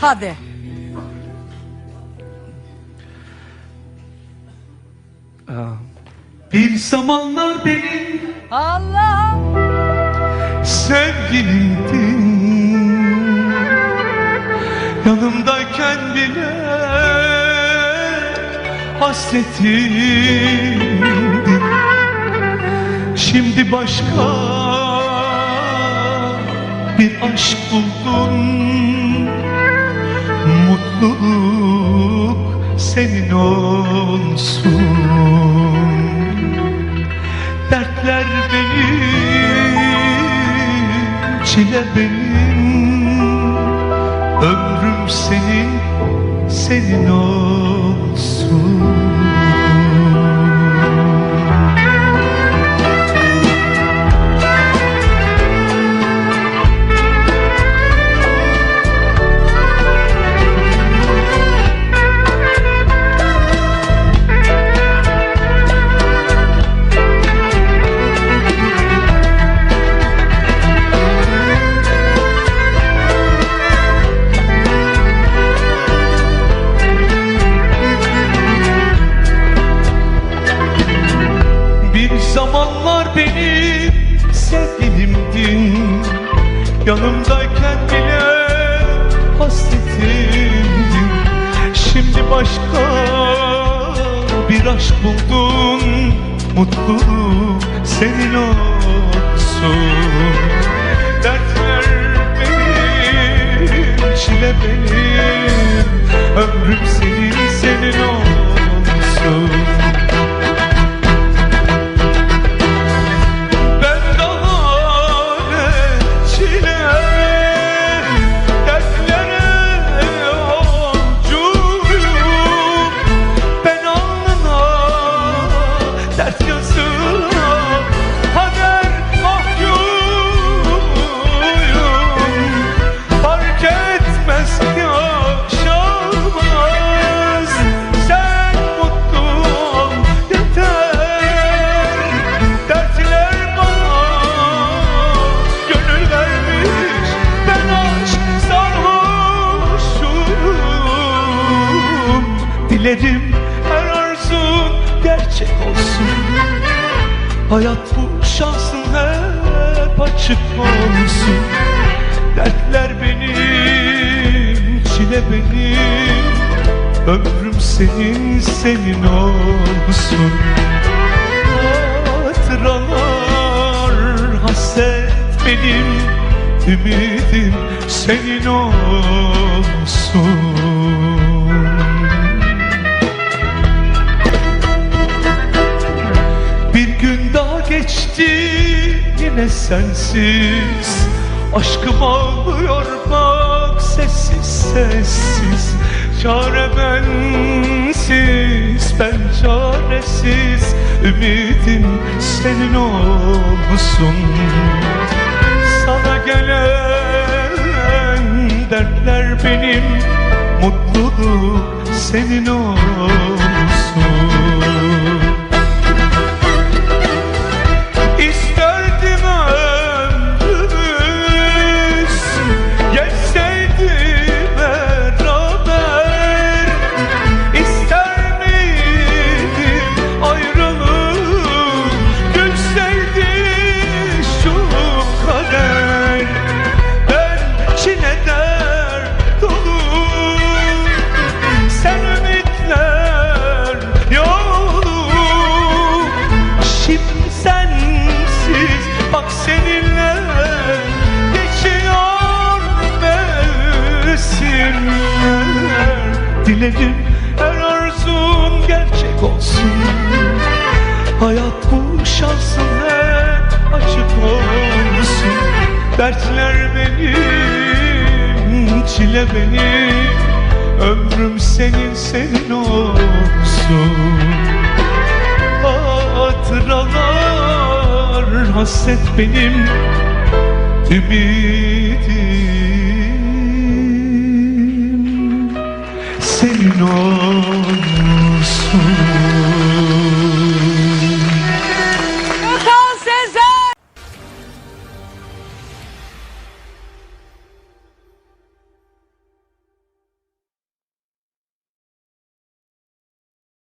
Hadi. Bir zamanlar benim Allah. sevgilimdin Yanımdayken bile hasretimdin Şimdi başka bir aşk buldun Mutluluk senin olsun. Dertler benim, çile benim. Ömrüm senin, senin olsun Yanımdayken bile hasretimdin Şimdi başka bir aşk buldun. Mutluluk senin olsun. Dertler benim, çile benim. Ömrüm senin, senin olsun Dilerim her arzun gerçek olsun. Hayat bu şansın hep açık olsun. Dertler benim, çile benim. Ömrüm senin, senin olsun. Hatıralar hasret benim Ümidim senin olsun sensiz. Aşkım ağlıyor bak sessiz sessiz. Çare bensiz ben çaresiz. Ümidim senin olsun. Sana gelen dertler benim Mutluluk senin olsun Dilerim her arzun gerçek olsun. Hayat bu şansın hep açık olsun. Dertler benim, çile benim. Ömrüm senin, senin olsun. Hatıralar hasret benim Ümidim senin olsun